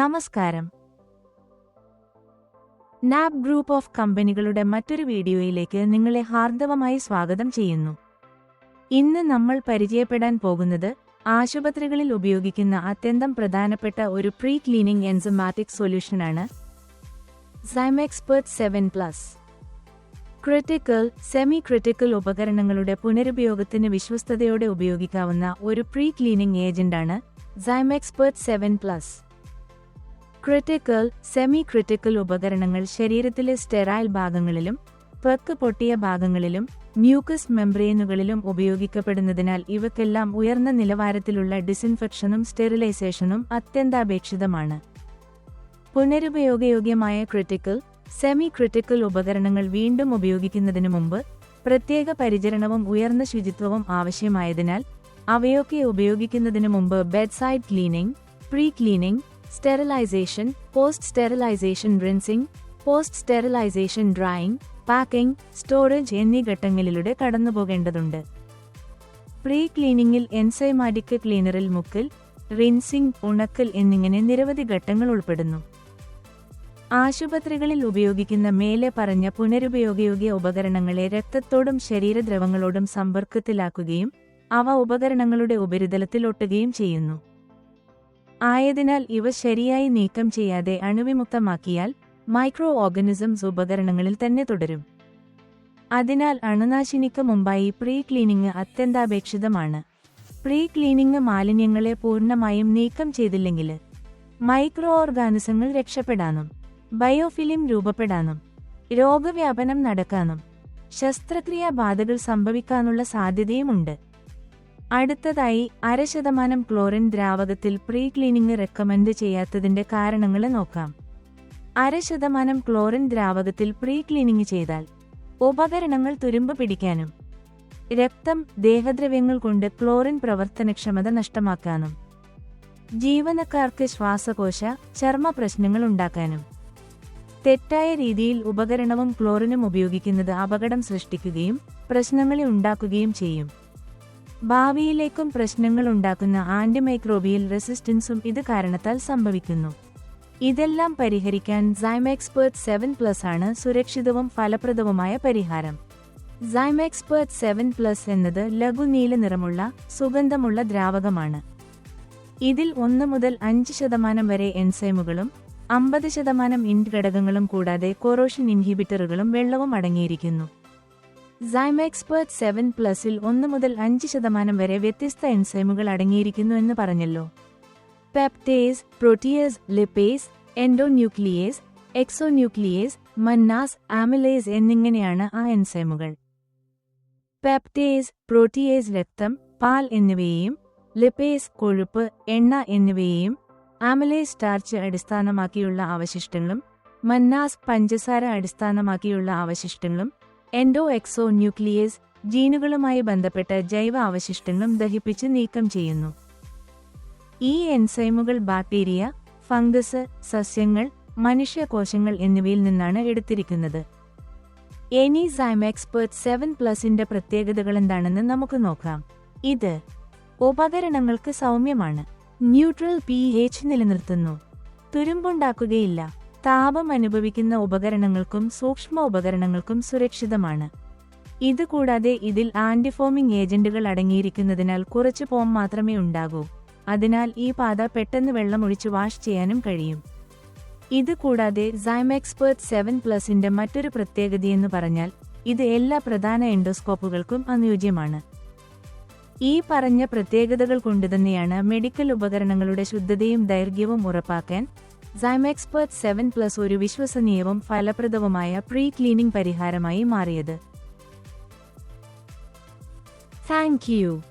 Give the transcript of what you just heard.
നമസ്കാരം. നാബ് group of കമ്പനികളുടെ മറ്റൊരു വീഡിയോയിലേക്ക് നിങ്ങളെ ഹാർദവമായി സ്വാഗതം ചെയ്യുന്നു. ഇന്ന് നമ്മൾ പരിചയപ്പെടാൻ പോകുന്നത് ആശുപത്രികളിൽ ഉപയോഗിക്കുന്ന അത്യന്തം പ്രധാനപ്പെട്ട ഒരു pre cleaning enzymatic സൊല്യൂഷനാണ് Zymexpert seven plus critical semi critical ഉപകരണങ്ങളുടെ പുനരുപയോഗത്തിന് വിശ്വസ്തയോടെ ഉപയോഗിക്കാവുന്ന ഒരു pre cleaning ഏജന്റാണ് Zymexpert seven plus critical semi critical ഉപകരണങ്ങൾ ശരീരത്തിലെ സ്റ്റെറൈൽ ഭാഗങ്ങളിലും പെക്ക് പൊട്ടിയ ഭാഗങ്ങളിലും മ്യൂക്കസ് മെംബ്രെയിനുകളിലും ഉപയോഗിക്കപ്പെടുന്നതിനാൽ ഇവക്കെല്ലാം ഉയർന്ന നിലവാരത്തിലുള്ള ഡിസിൻഫെക്ഷനും സ്റ്റെറിലൈസേഷനും അത്യന്താപേക്ഷിതമാണ്. പുനരുപയോഗയോഗ്യമായ ക്രിട്ടിക്കൽ സെമി ക്രിട്ടിക്കൽ ഉപകരണങ്ങൾ വീണ്ടും ഉപയോഗിക്കുന്നതിനു മുമ്പ് പ്രത്യേക പരിചരണവും ഉയർന്ന ശുചിത്വവും ആവശ്യമായതിനാൽ അവയൊക്കെ ഉപയോഗിക്കുന്നതിനു മുമ്പ് bedside cleaning pre cleaning sterilization post-sterilization rinsing, post sterilization drying packing storage എന്നീ ഘട്ടങ്ങളിലൂടെ കടന്നുപോകേണ്ടതുണ്ട്. പ്രീ ക്ലീനിങ്ങിൽ എൻസൈമാറ്റിക് ക്ലീനറിൽ മുക്കൽ റിൻസിംഗ് ഉണക്കൽ എന്നിങ്ങനെ നിരവധി ഘട്ടങ്ങൾ ഉൾപ്പെടുന്നു. ആശുപത്രികളിൽ ഉപയോഗിക്കുന്ന മേലെ പറഞ്ഞ പുനരുപയോഗയോഗ്യ ഉപകരണങ്ങളെ രക്തത്തോടും ശരീരദ്രവങ്ങളോടും സമ്പർക്കത്തിലാക്കുകയും അവ ഉപകരണങ്ങളുടെ ഉപരിതലത്തിൽ ഒട്ടുകയും ചെയ്യുന്നു. ആയതിനാൽ ഇവ ശരിയായി നീക്കം ചെയ്യാതെ അണുവിമുക്തമാക്കിയാൽ മൈക്രോ ഓർഗനിസംസ് ഉപകരണങ്ങളിൽ തന്നെ തുടരും. അതിനാൽ അണുനാശിനിക്ക് മുമ്പായി പ്രീ ക്ലീനിംഗ് അത്യന്താപേക്ഷിതമാണ്. പ്രീ ക്ലീനിംഗ് മാലിന്യങ്ങളെ പൂർണമായും നീക്കം ചെയ്തില്ലെങ്കിൽ മൈക്രോ ഓർഗാനിസങ്ങൾ രക്ഷപ്പെടാനും ബയോഫിലിം രൂപപ്പെടാനും രോഗവ്യാപനം നടക്കാനും ശസ്ത്രക്രിയാ ബാധകൾ സംഭവിക്കാനുള്ള സാധ്യതയുമുണ്ട്. അടുത്തതായി അര ശതമാനം ക്ലോറിൻ ദ്രാവകത്തിൽ പ്രീ ക്ലീനിംഗ് റെക്കമെൻഡ് ചെയ്യാത്തതിന്റെ കാരണങ്ങൾ നോക്കാം. അര ശതമാനം ക്ലോറിൻ ദ്രാവകത്തിൽ പ്രീ ക്ലീനിംഗ് ചെയ്താൽ ഉപകരണങ്ങൾ തുരുമ്പ് പിടിക്കാനും രക്തം ദേഹദ്രവ്യങ്ങൾ കൊണ്ട് ക്ലോറിൻ പ്രവർത്തനക്ഷമത നഷ്ടമാക്കാനും ജീവനക്കാർക്ക് ശ്വാസകോശ ചർമ്മ പ്രശ്നങ്ങൾ ഉണ്ടാക്കാനും തെറ്റായ രീതിയിൽ ഉപകരണവും ക്ലോറിനും ഉപയോഗിക്കുന്നത് അപകടം സൃഷ്ടിക്കുകയും പ്രശ്നങ്ങളെ ഉണ്ടാക്കുകയും ചെയ്യും. ഭാവിയിലേക്കും പ്രശ്നങ്ങൾ ഉണ്ടാക്കുന്ന ആന്റിമൈക്രോബിയൽ റെസിസ്റ്റൻസും ഇത് കാരണത്താൽ സംഭവിക്കുന്നു. ഇതെല്ലാം പരിഹരിക്കാൻ സൈമെക്സ്പേർട്ട് സെവൻ പ്ലസ് ആണ് സുരക്ഷിതവും ഫലപ്രദവുമായ പരിഹാരം. സൈമെക്സ്പേർട്ട് സെവൻ പ്ലസ് എന്നത് ലഘുനീല നിറമുള്ള സുഗന്ധമുള്ള ദ്രാവകമാണ്. ഇതിൽ ഒന്ന് മുതൽ അഞ്ച് ശതമാനം വരെ എൻസൈമുകളും അമ്പത് ശതമാനം ഇൻഡ് ഘടകങ്ങളും കൂടാതെ കൊറോഷൻ ഇൻഹിബിറ്ററുകളും വെള്ളവും അടങ്ങിയിരിക്കുന്നു. സൈമെക്സ്പേർട്ട് സെവൻ പ്ലസിൽ ഒന്ന് മുതൽ അഞ്ച് ശതമാനം വരെ വ്യത്യസ്ത എൻസൈമുകൾ അടങ്ങിയിരിക്കുന്നു എന്ന് പറഞ്ഞല്ലോ. Peptidase protease lipase endonuclease exonuclease mannanase amylase എന്നിങ്ങനെയാണ് ആ എൻസൈമുകൾ. പെപ്റ്റേസ് പ്രോട്ടിയേസ് രക്തം പാൽ എന്നിവയെയും ലിപേസ് കൊഴുപ്പ് എണ്ണ എന്നിവയെയും ആമിലേസ് സ്റ്റാർച്ച് അടിസ്ഥാനമാക്കിയുള്ള അവശിഷ്ടങ്ങളും മന്നാസ് പഞ്ചസാര അടിസ്ഥാനമാക്കിയുള്ള അവശിഷ്ടങ്ങളും എൻഡോ എക്സോ ന്യൂക്ലിയേസ് ജീനുകളുമായി ബന്ധപ്പെട്ട ജൈവ അവശിഷ്ടങ്ങളും ദഹിപ്പിച്ച് നീക്കം ചെയ്യുന്നു. ഈ എൻസൈമുകൾ ബാക്ടീരിയ ഫംഗസ് സസ്യങ്ങൾ മനുഷ്യകോശങ്ങൾ എന്നിവയിൽ നിന്നാണ് എടുത്തിരിക്കുന്നത്. എനി സൈമെക്സ്പേർട്ട് സെവൻ പ്ലസിന്റെ പ്രത്യേകതകൾ എന്താണെന്ന് നമുക്ക് നോക്കാം. ഇത് ഉപകരണങ്ങൾക്ക് സൗമ്യമാണ്. ന്യൂട്രൽ പി എച്ച് നിലനിർത്തുന്നു. തുരുമ്പുണ്ടാക്കുകയില്ല. താപം അനുഭവിക്കുന്ന ഉപകരണങ്ങൾക്കും സൂക്ഷ്മ ഉപകരണങ്ങൾക്കും സുരക്ഷിതമാണ്. ഇതുകൂടാതെ ഇതിൽ ആന്റിഫോമിംഗ് ഏജന്റുകൾ അടങ്ങിയിരിക്കുന്നതിനാൽ കുറച്ച് ഫോം മാത്രമേ ഉണ്ടാകൂ. അതിനാൽ ഈ പാത പെട്ടെന്ന് വെള്ളം ഒഴിച്ച് വാഷ് ചെയ്യാനും കഴിയും. ഇതുകൂടാതെ സൈമെക്സ്പേർട്ട് സെവൻ പ്ലസിന്റെ മറ്റൊരു പ്രത്യേകതയെന്ന് പറഞ്ഞാൽ ഇത് എല്ലാ പ്രധാന എൻഡോസ്കോപ്പുകൾക്കും അനുയോജ്യമാണ്. ഈ പറഞ്ഞ പ്രത്യേകതകൾ കൊണ്ടുതന്നെയാണ് മെഡിക്കൽ ഉപകരണങ്ങളുടെ ശുദ്ധതയും ദൈർഘ്യവും ഉറപ്പാക്കാൻ സൈമെക്സ്പേർട്ട് സെവൻ പ്ലസ് ഒരു വിശ്വസനീയവും ഫലപ്രദവുമായ പ്രീ ക്ലീനിംഗ് പരിഹാരമായി മാറിയത്. Thank you